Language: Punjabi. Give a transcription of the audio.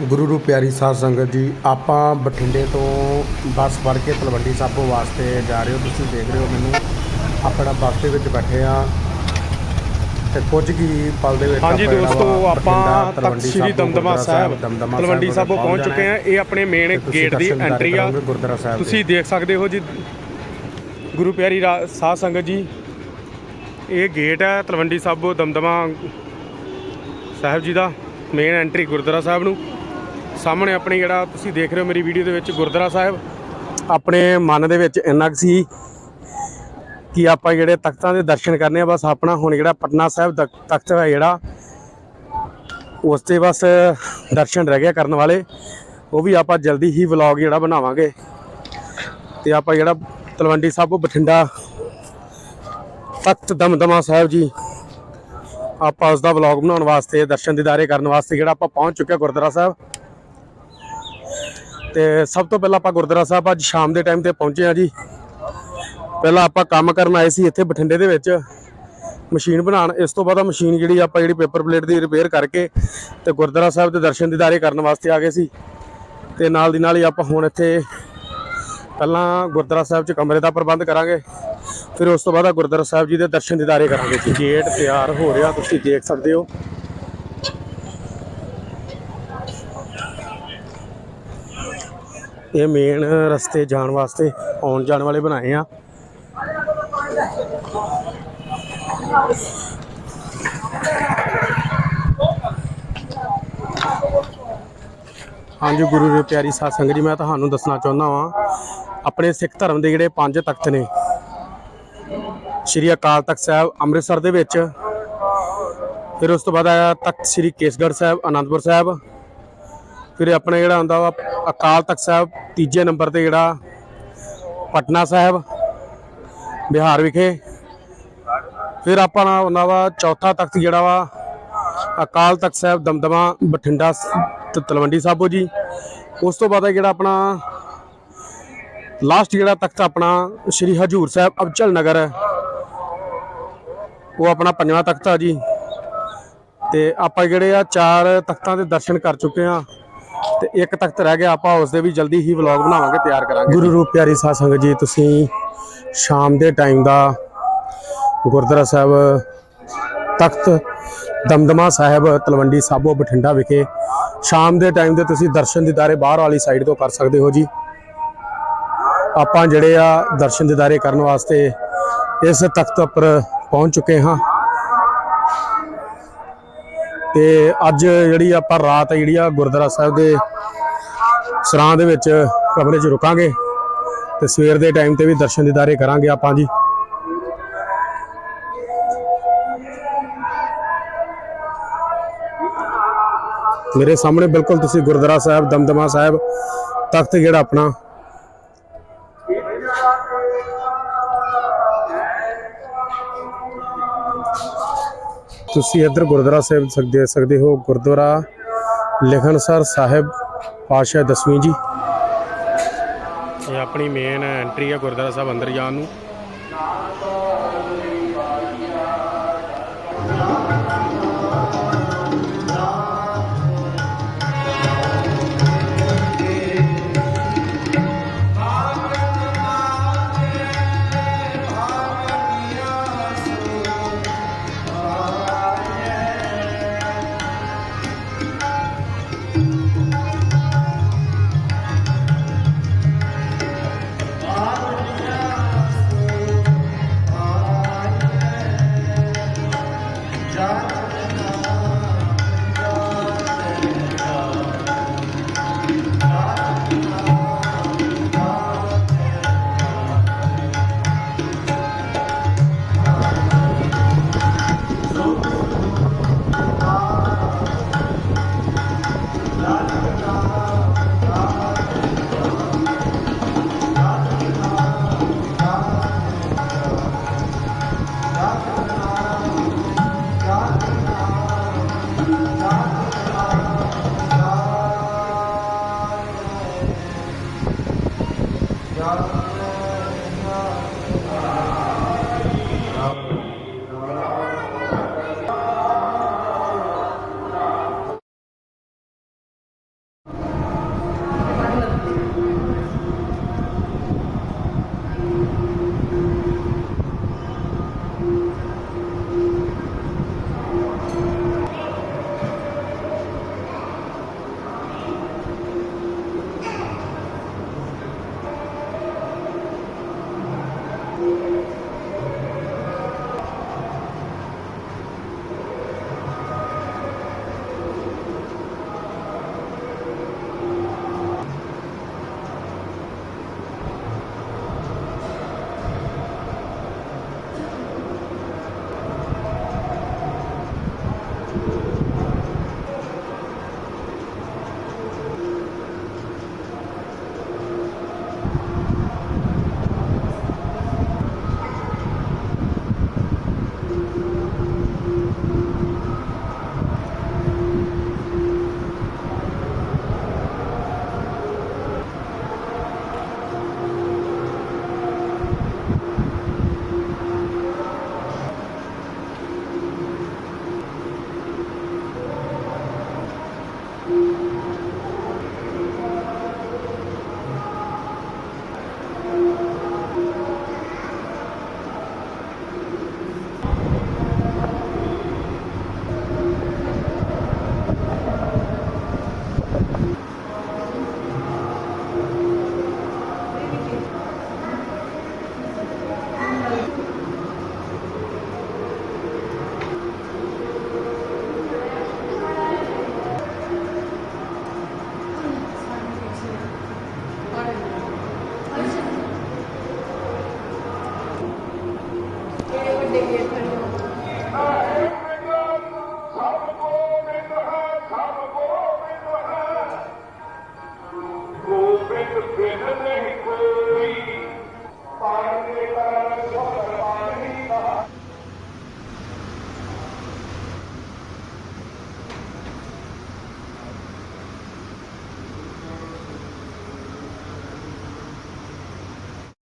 ਗੁਰੂ ਰੂਪ ਪਿਆਰੀ ਸਾਧ ਸੰਗਤ ਜੀ ਆਪਾਂ ਬਠਿੰਡੇ ਤੋਂ ਬੱਸ ਫੜ ਕੇ ਤਲਵੰਡੀ ਸਾਬੋ ਵਾਸਤੇ ਜਾ ਰਹੇ ਹੋ। ਤੁਸੀਂ ਦੇਖ ਰਹੇ ਹੋ ਮੈਨੂੰ ਆਪਣਾ ਬੱਸ ਦੇ ਵਿੱਚ ਬੈਠੇ ਆ ਤੇ ਕੁਝ ਕੀ ਪਲ ਦੇ ਵਿੱਚ ਹਾਂਜੀ ਦੋਸਤੋ ਆਪਾਂ ਤਲਵੰਡੀ ਸ੍ਰੀ ਸਾਬੋ, ਦਮਦਮਾ ਸਾਹਿਬ ਤਲਵੰਡੀ ਸਾਹਿਬ ਸਾਹਿਬੋਂ ਪਹੁੰਚ ਚੁੱਕੇ ਆ ਇਹ ਆਪਣੇ ਮੇਨ ਗੇਟ ਦੀ ਐਂਟਰੀ ਆ। ਤੁਸੀਂ ਦੇਖ ਸਕਦੇ ਹੋ ਜੀ। ਗੁਰੂ ਪਿਆਰੀ ਰਾ- ਸਾਧ ਸੰਗਤ ਜੀ ਇਹ ਗੇਟ ਹੈ ਤਲਵੰਡੀ ਸਾਬੋ ਦਮਦਮਾ ਸਾਹਿਬ ਜੀ ਦਾ ਮੇਨ ਐਂਟਰੀ ਗੁਰਦੁਆਰਾ ਸਾਹਿਬ ਨੂੰ। ਸਾਹਮਣੇ ਆਪਣੀ ਜਿਹੜਾ ਤੁਸੀਂ ਦੇਖ ਰਹੇ ਹੋ ਮੇਰੀ ਵੀਡੀਓ ਦੇ ਵਿੱਚ ਗੁਰਦੁਆਰਾ ਸਾਹਿਬ। ਆਪਣੇ ਮਨ ਦੇ ਵਿੱਚ ਇੰਨਾ ਕੁ ਸੀ ਕਿ ਆਪਾਂ ਜਿਹੜੇ ਤਖਤਾਂ ਦੇ ਦਰਸ਼ਨ ਕਰਨੇ ਆ, ਬਸ ਆਪਣਾ ਹੁਣ ਜਿਹੜਾ ਪਟਨਾ ਸਾਹਿਬ ਤਖ- ਤਖਤ ਹੈ ਜਿਹੜਾ, ਉਸ ਤੇ ਬਸ ਦਰਸ਼ਨ ਰਹਿ ਗਿਆ ਕਰਨ ਵਾਲੇ। ਉਹ ਵੀ ਆਪਾਂ ਜਲਦੀ ਹੀ ਵਲੌਗ ਜਿਹੜਾ ਬਣਾਵਾਂਗੇ। ਤੇ ਆਪਾਂ ਜਿਹੜਾ ਤਲਵੰਡੀ ਸਾਬੋ ਬਠਿੰਡਾ ਤਖਤ ਦਮਦਮਾ ਸਾਹਿਬ ਜੀ, ਆਪਾਂ ਉਸ ਦਾ ਵਲੌਗ ਬਣਾਉਣ ਵਾਸਤੇ, ਦਰਸ਼ਨ ਦੀਦਾਰੇ ਕਰਨ ਵਾਸਤੇ ਜਿਹੜਾ ਆਪਾਂ ਪਹੁੰਚ ਚੁੱਕੇ ਗੁਰਦੁਆਰਾ ਸਾਹਿਬ। ਤੇ ਸਭ ਤੋਂ ਪਹਿਲਾਂ ਆਪਾਂ ਗੁਰਦੁਆਰਾ ਸਾਹਿਬ ਅੱਜ ਸ਼ਾਮ ਦੇ ਟਾਈਮ ਤੇ ਪਹੁੰਚੇ ਆ ਜੀ। ਪਹਿਲਾਂ ਆਪਾਂ ਕੰਮ ਕਰਨ ਆਏ ਸੀ ਇੱਥੇ ਬਠਿੰਡੇ ਦੇ ਵਿੱਚ। ਮਸ਼ੀਨ ਬਣਾਉਣ, ਇਸ ਤੋਂ ਬਾਅਦ ਆ ਮਸ਼ੀਨ ਜਿਹੜੀ ਆਪਾਂ ਜਿਹੜੀ ਪੇਪਰ ਪਲੇਟ ਦੀ ਰਿਪੇਅਰ ਕਰਕੇ ਤੇ ਗੁਰਦੁਆਰਾ ਸਾਹਿਬ ਦੇ ਦਰਸ਼ਨ ਦੀਦਾਰੇ ਕਰਨ ਵਾਸਤੇ ਆ ਗਏ ਸੀ। ਤੇ ਨਾਲ ਦੀ ਨਾਲ ਹੀ ਆਪਾਂ ਹੁਣ ਇੱਥੇ ਪਹਿਲਾਂ ਗੁਰਦੁਆਰਾ ਸਾਹਿਬ 'ਚ ਕਮਰੇ ਦਾ ਪ੍ਰਬੰਧ ਕਰਾਂਗੇ। ਫਿਰ ਉਸ ਤੋਂ ਬਾਅਦ ਗੁਰਦੁਆਰਾ ਸਾਹਿਬ ਜੀ ਦੇ ਦਰਸ਼ਨ ਦੀਦਾਰੇ ਕਰਾਂਗੇ ਜੀ। ਗੇਟ ਤਿਆਰ ਹੋ ਰਿਹਾ, ਤੁਸੀਂ ਦੇਖ ਸਕਦੇ ਹੋ। ਇਹ ਮੇਨ ਰਸਤੇ ਜਾਣ ਵਾਸਤੇ ਆਉਣ ਜਾਣ ਵਾਲੇ ਬਣਾਏ ਆ। ਹਾਂਜੀ, ਗੁਰੂ ਦੇ ਪਿਆਰੀ ਸਾਧ ਸੰਗਤ ਜੀ, ਮੈਂ ਤੁਹਾਨੂੰ ਦੱਸਣਾ ਚਾਹੁੰਦਾ ਵਾਂ, ਆਪਣੇ ਸਿੱਖ ਧਰਮ ਦੇ ਜਿਹੜੇ ਪੰਜ ਤਖਤ ਨੇ, ਸ਼੍ਰੀ ਅਕਾਲ ਤਖਤ ਸਾਹਿਬ ਅੰਮ੍ਰਿਤਸਰ ਦੇ ਵਿੱਚ, ਫਿਰ ਉਸ ਤੋਂ ਬਾਅਦ ਆਇਆ ਤਖਤ ਸ਼੍ਰੀ ਕੇਸਗੜ੍ਹ ਸਾਹਿਬ, ਅਨੰਦਪੁਰ ਸਾਹਿਬ ਫਿਰ ਆਪਣਾ ਜਿਹੜਾ ਆਉਂਦਾ ਵਾ, ਅਕਾਲ ਤਖਤ ਸਾਹਿਬ, ਤੀਜੇ ਨੰਬਰ ਤੇ ਜਿਹੜਾ ਪਟਨਾ ਸਾਹਿਬ, ਬਿਹਾਰ ਵਿਖੇ। ਫਿਰ ਆਪਾਂ ਨਾਲ ਵਾ, ਚੌਥਾ ਤਖਤ ਜਿਹੜਾ ਵਾ, ਅਕਾਲ ਤਖਤ ਸਾਹਿਬ, ਦਮਦਮਾ, ਬਠਿੰਡਾ ਸ- ਤਲਵੰਡੀ ਸਾਬੋ ਜੀ। ਉਸ ਤੋਂ ਬਾਅਦ ਜਿਹੜਾ ਆਪਣਾ ਲਾਸਟ ਜਿਹੜਾ ਤਖਤ ਆਪਣਾ ਸ਼੍ਰੀ ਹਜੂਰ ਸਾਹਿਬ, ਅਬਚਲ ਨਗਰ ਹੈ ਉਹ ਆਪਣਾ ਪੰਜਵਾਂ ਤਖਤ ਆ ਜੀ। ਤੇ ਆਪਾਂ ਜਿਹੜੇ ਆ ਚਾਰ ਤਖਤਾਂ ਦੇ ਦਰਸ਼ਨ ਕਰ ਚੁੱਕੇ ਆ। ਤੇ ਇੱਕ ਤਖਤ ਰਹਿ ਗਿਆ, ਆਪਾਂ ਉਸ ਦੇ ਵੀ ਜਲਦੀ ਹੀ ਵਲੌਗ ਬਣਾਵਾਂਗੇ, ਤਿਆਰ ਕਰਾਂਗੇ। ਗੁਰੂ ਰੂਪ ਪਿਆਰੀ ਸਾਧ ਸੰਗਤ ਜੀ, ਤੁਸੀਂ ਸ਼ਾਮ ਦੇ ਟਾਈਮ ਦਾ ਗੁਰਦੁਆਰਾ ਸਾਹਿਬ, ਤਖਤ ਦਮਦਮਾ ਸਾਹਿਬ, ਤਲਵੰਡੀ ਸਾਬੋ ਬਠਿੰਡਾ ਵਿਖੇ ਸ਼ਾਮ ਦੇ ਟਾਈਮ ਦੇ ਤੁਸੀਂ ਦਰਸ਼ਨ ਦੀਦਾਰੇ ਬਾਹਰ ਵਾਲੀ ਸਾਈਡ ਤੋਂ ਕਰ ਸਕਦੇ ਹੋ ਜੀ। ਆਪਾਂ ਜਿਹੜੇ ਆ ਦਰਸ਼ਨ ਦੀਦਾਰੇ ਕਰਨ ਵਾਸਤੇ ਇਸ ਤਖਤ ਉੱਪਰ ਪਹੁੰਚ ਚੁੱਕੇ ਹਾਂ। ਤੇ ਅੱਜ ਜਿਹੜੀ ਆਪਾਂ ਰਾਤ ਜਿਹੜੀ ਆ ਗੁਰਦੁਆਰਾ ਸਾਹਿਬ ਦੇ ਸਰਾਂ ਦੇ ਵਿੱਚ ਕਮਰੇ 'ਚ ਰੁਕਾਂਗੇ ਤੇ ਸਵੇਰ ਦੇ ਟਾਈਮ ਤੇ ਵੀ ਦਰਸ਼ਨ ਦੀਦਾਰੇ ਕਰਾਂਗੇ ਆਪਾਂ ਜੀ। ਮੇਰੇ ਸਾਹਮਣੇ ਬਿਲਕੁਲ ਤੁਸੀਂ ਗੁਰਦੁਆਰਾ ਸਾਹਿਬ, ਦਮਦਮਾ ਸਾਹਿਬ, ਤਖਤ ਜਿਹੜਾ ਆਪਣਾ ਤੁਸੀਂ ਇੱਧਰ ਗੁਰਦੁਆਰਾ ਸਾਹਿਬ ਸਕ- ਦੇਖ ਸਕਦੇ ਹੋ, ਗੁਰਦੁਆਰਾ ਲਿਖਣਸਰ ਸਾਹਿਬ ਪਾਸ਼ਾ ਦਸਵੀਂ ਜੀ। ਇਹ ਆਪਣੀ ਮੇਨ ਐਂਟਰੀ ਹੈ ਗੁਰਦੁਆਰਾ ਸਾਹਿਬ ਅੰਦਰ ਜਾਣ ਨੂੰ। Obrigado. take it.